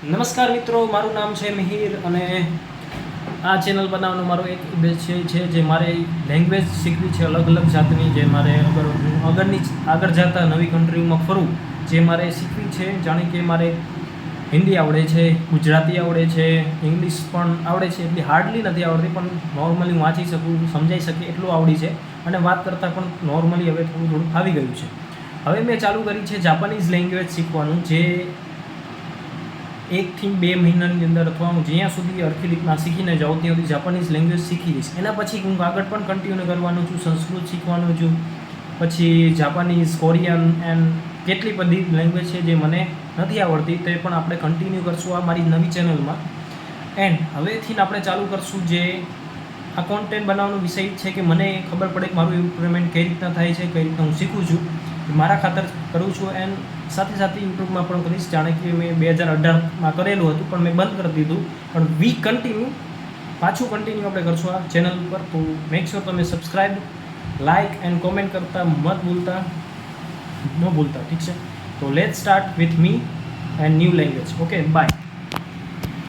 નમસ્કાર મિત્રો, મારું નામ છે મિહિર અને આ ચેનલ બનાવવાનો મારો એક ઉદ્દેશ્ય છે જે મારે લેંગ્વેજ શીખવી છે અલગ અલગ જાતની, જે મારે અગર આગળની આગળ જતા નવી કન્ટ્રીમાં ફરું, જે મારે શીખવી છે, જાણે કે મારે હિન્દી આવડે છે, ગુજરાતી આવડે છે, ઇંગ્લિશ પણ આવડે છે, એટલી હાર્ડલી નથી આવડતી, પણ નોર્મલી હું વાંચી શકું, સમજાઈ શકે એટલું આવડી છે, અને વાત કરતાં પણ નોર્મલી હવે થોડું થોડું આવી ગયું છે. હવે મેં ચાલુ કરી છે જાપાનીઝ લેંગ્વેજ શીખવાનું, જે એકથી બે મહિનાની અંદર અથવા હું જ્યાં સુધી અરખી રીતના શીખીને જાઉં ત્યાં સુધી જાપાનીઝ લેંગ્વેજ શીખી લઈશ એના પછી હું આગળ પણ કન્ટિન્યુ કરવાનું છું, સંસ્કૃત શીખવાનું છું. પછી જાપાનીઝ, કોરિયન એન્ડ કેટલી બધી લેંગ્વેજ છે જે મને નથી આવડતી તે પણ આપણે કન્ટિન્યુ કરશું આ મારી નવી ચેનલમાં એન્ડ હવેથી આપણે ચાલુ કરશું જે આ કોન્ટેન્ટ બનાવવાનો વિષય છે કે મને ખબર પડે કે મારું ઇમ્પ્રુવમેન્ટ કઈ રીતના થાય છે, કઈ રીતના હું શીખું છું. મારા ખાતર કરું છું એન્ડ સાથે સાથે યુટ્યુબમાં પણ કરીશ. જાણે કે મેં બે હજાર અઢારમાં કરેલું હતું, પણ મેં બંધ કરી દીધું. પણ વી કન્ટિન્યુ પાછું કન્ટિન્યુ આપણે કરશું આ ચેનલ ઉપર. તો મેક શ્યોર તમે સબસ્ક્રાઈબ લાઇક એન્ડ કોમેન્ટ કરતા મત ભૂલતા, ન ભૂલતા, ઠીક છે? તો let start with me and new language okay bye